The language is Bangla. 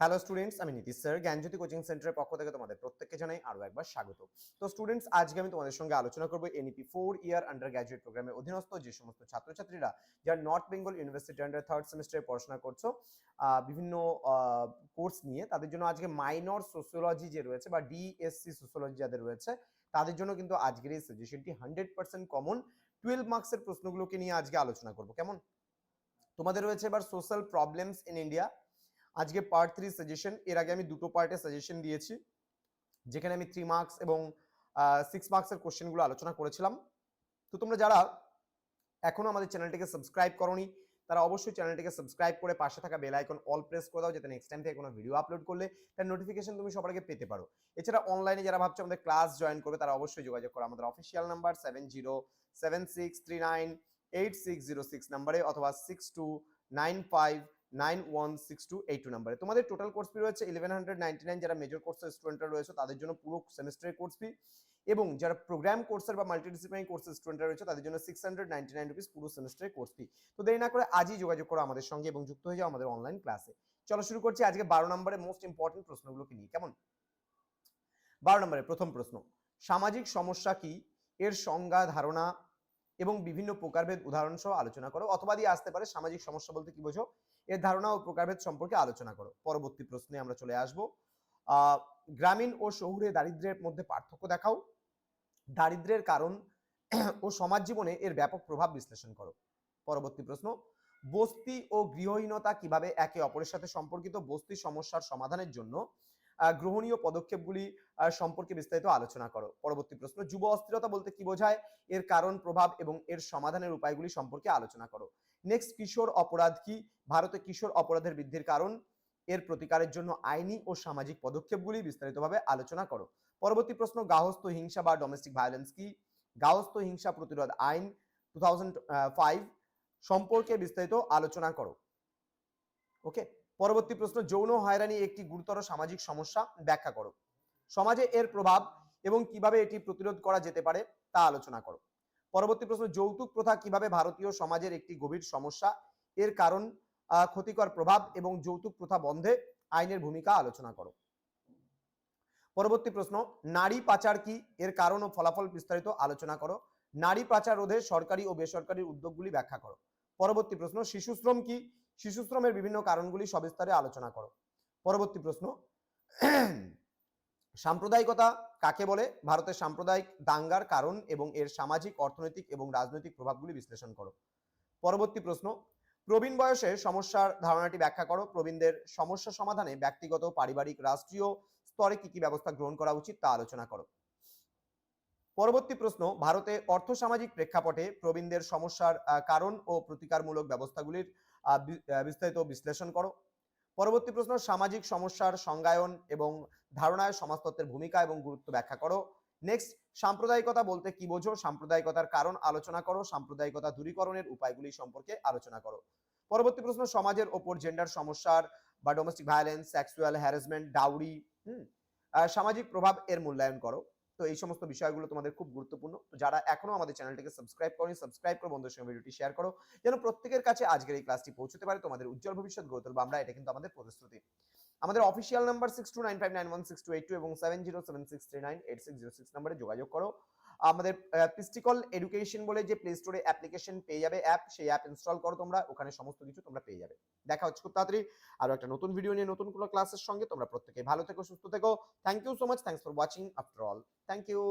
হ্যালো স্টুডেন্টস আমি নীতিশ স্যার। জ্ঞানজ্যোতি কোচিং সেন্টারের পক্ষ থেকে তোমাদের প্রত্যেককে জানাই আরও একবার স্বাগত। তো স্টুডেন্টস আজকে আমি তোমাদের সঙ্গে আলোচনা করব NEP four year under graduate প্রোগ্রামের অধীনস্থ যে সমস্ত ছাত্রছাত্রীরা যারা North Bengal University under third সেমিস্টারে পড়াশোনা করছ বিভিন্ন কোর্স নিয়ে, তাদের জন্য আজকে মাইনর সোসিওলজি যে রয়েছে বা ডিএসসি সোসিওলজি যাদের রয়েছে, তাদের জন্য কিন্তু আজকের এই সাজেশনটি হান্ড্রেড পার্সেন্ট কমন টুয়েলভ মার্কসের প্রশ্নগুলোকে নিয়ে আজকে আলোচনা করব। কেমন? তোমাদের রয়েছে এবার সোশ্যাল প্রবলেমস ইন ইন্ডিয়া আজকে পার্ট থ্রি সাজেশন এর আগে আমি দুটো পার্টে সাজেশন দিয়েছি, যেখানে আমি থ্রি মার্কস এবং সিক্স মার্কসের কোশ্চেনগুলো আলোচনা করেছিলাম। তো তোমরা যারা এখনও আমাদের চ্যানেলটিকে সাবস্ক্রাইব করনি, তারা অবশ্যই চ্যানেলটিকে সাবস্ক্রাইব করে পাশে থাকা বেল আইকন অল প্রেস করে দাও, যাতে নেক্সট টাইম থেকে কোনো ভিডিও আপলোড করলে তার নোটিফিকেশন তুমি সবার আগে পেতে পারো। এছাড়া অনলাইনে যারা ভাবছ আমাদের ক্লাস জয়েন করবে, তারা অবশ্যই যোগাযোগ করো আমাদের official number seven zero seven six three nine eight six zero six নাম্বারে অথবা six two nine five nine one six two eight two নাম্বারে। তোমাদের টোটাল কোর্স ফি রয়েছে ইলেভেন হান্ড্রেড নাইনটি নাইন যারা মেজর কোর্সের স্টুডেন্টরা রয়েছে, তাদের জন্য পুরো সেমিস্টারের কোর্স ফি এবং যারা প্রোগ্রাম কোর্সের বা মাল্টিডিসিপ্লিনারি কোর্সের স্টুডেন্টরা রয়েছে, তাদের জন্য six hundred ninety nine rupees পুরো সেমিস্টারের কোর্স ফি তো দেরি না করে আজই যোগাযোগ করো আমাদের সঙ্গে এবং যুক্ত হয়ে যাও আমাদের অনলাইন ক্লাসে চলো শুরু করছি আজকে বারো নম্বরের মোস্ট ইম্পর্টেন্ট প্রশ্নগুলোকে নিয়ে, কেমন? বারো নম্বরের প্রথম প্রশ্ন, সামাজিক সমস্যা কি? এর সংজ্ঞা, ধারণা এবং বিভিন্ন প্রকারভেদ উদাহরণ সহ আলোচনা করো, অথবা দিয়ে আসতে পারে সামাজিক সমস্যা বলতে কি বোঝো? এর ধারণা ও প্রকারভেদ সম্পর্কে আলোচনা করো। পরবর্তী প্রশ্নে আমরা চলে আসব। গ্রামীণ ও শহুরে দারিদ্র্যের মধ্যে পার্থক্য দেখাও। দারিদ্র্যের কারণ ও সমাজ জীবনে এর ব্যাপক প্রভাব বিশ্লেষণ করো। পরবর্তী প্রশ্ন, বস্তি ও গৃহহীনতা কীভাবে একে অপরের সাথে সম্পর্কিত বস্তি সমস্যার সমাধানের জন্য গ্রহণীয় পদক্ষেপগুলি সম্পর্কে বিস্তারিত আলোচনা করো। পরবর্তী প্রশ্ন, যুব অস্থিরতা বলতে কি বোঝায়? এর কারণ, প্রভাব এবং এর সমাধানের উপায়গুলি সম্পর্কে আলোচনা করো। নেক্সট কিশোর অপরাধ কি? ভারতে কিশোর অপরাধের বৃদ্ধির কারণ? এর প্রতিকারের জন্য আইনি ও সামাজিক পদক্ষেপগুলি বিস্তারিতভাবে আলোচনা করো। পরবর্তী প্রশ্ন গাহস্থ হিংসা বা ডোমেস্টিক ভায়োলেন্স কি? গাহস্থ হিংসা প্রতিরোধ আইন টু সম্পর্কে বিস্তারিত আলোচনা করো। ওকে পরবর্তী প্রশ্ন, যৌন হয়রানি একটি গুরুতর সামাজিক সমস্যা? ব্যাখ্যা করো। সমাজে এর প্রভাব এবং কীভাবে এটি প্রতিরোধ করা যেতে পারে তা আলোচনা করো। পরবর্তী প্রশ্ন, যৌতুক প্রথা কীভাবে ভারতীয় সমাজের একটি গভীর সমস্যা? এর কারণ ক্ষতিকর প্রভাব এবং যৌতুক প্রথা বন্ধে আইনের ভূমিকা আলোচনা করো। পরবর্তী প্রশ্ন, নারী পাচার কি? এর কারণ ও ফলাফল বিস্তারিত আলোচনা করো। নারী পাচার রোধে সরকারি ও বেসরকারি উদ্যোগগুলি ব্যাখ্যা করো। পরবর্তী প্রশ্ন শিশুশ্রম কি? শিশুশ্রমের বিভিন্ন কারণগুলি সবিস্তারে আলোচনা করো। পরবর্তী প্রশ্ন। সাম্প্রদায়িকতা কাকে বলে? ভারতের সাম্প্রদায়িক দাঙ্গার কারণ এবং এর সামাজিক, অর্থনৈতিক এবং রাজনৈতিক প্রভাবগুলি বিশ্লেষণ করো। পরবর্তী প্রশ্ন। প্রবীণ বয়সে সমস্যার ধারণাটি ব্যাখ্যা করো। প্রবীণদের সমস্যা সমাধানে ব্যক্তিগত, পারিবারিক, রাষ্ট্রীয় স্তরে কি কি ব্যবস্থা গ্রহণ করা উচিত তা আলোচনা করো। পরবর্তী প্রশ্ন। ভারতে অর্থসামাজিক প্রেক্ষাপটে প্রবীণদের সমস্যার কারণ ও প্রতিকারমূলক ব্যবস্থাগুলির বিস্তারিত বিশ্লেষণ করো। পরবর্তী প্রশ্ন, সামাজিক সমস্যার সংজ্ঞায়ন এবং ধারণায় সমাজতত্ত্বের ভূমিকা এবং গুরুত্ব ব্যাখ্যা করো। নেক্সট সাম্প্রদায়িকতা বলতে কি বোঝো? সাম্প্রদায়িকতার কারণ আলোচনা করো, সাম্প্রদায়িকতা দূরীকরণের উপায়গুলি সম্পর্কে আলোচনা করো। পরবর্তী প্রশ্ন, সমাজের ওপর জেন্ডার সমস্যার বা domestic violence sexual harassment dowry hmm সামাজিক প্রভাব এর মূল্যায়ন করো। তো এই সমস্ত বিষয়গুলো তোমাদের খুব গুরুত্বপূর্ণ। তো যারা এখনও আমাদের চ্যানেলটিকে সাবস্ক্রাইব করনি সাবস্ক্রাইব করো বন্ধুদের সঙ্গে ভিডিওটি শেয়ার করো, যেন প্রত্যেকের কাছে আজকের এই ক্লাসটি পৌঁছতে পারে, তোমাদের উজ্জ্বল ভবিষ্যৎ গড়ে তুলবো আমরা, এটা কিন্তু আমাদের প্রতিশ্রুতি। আমাদের official number six two nine five nine one six two eight two এবং seven zero seven six three nine eight six zero six number যোগাযোগ করো। আমাদের পিস্টিকল এডুকেশন বলে যে প্লে স্টোরে অ্যাপ্লিকেশন পেয়ে যাবে অ্যাপ সেই অ্যাপ ইনস্টল করো তোমরা, ওখানে সমস্ত কিছু তোমরা পেয়ে যাবে। দেখা হচ্ছে খুব তাড়াতাড়ি আরও একটা নতুন ভিডিও নিয়ে, নতুন কোনো ক্লাসের সঙ্গে। তোমরা প্রত্যেকে ভালো থেকো, সুস্থ থেকো। Thank you so much thanks for watching after all thank you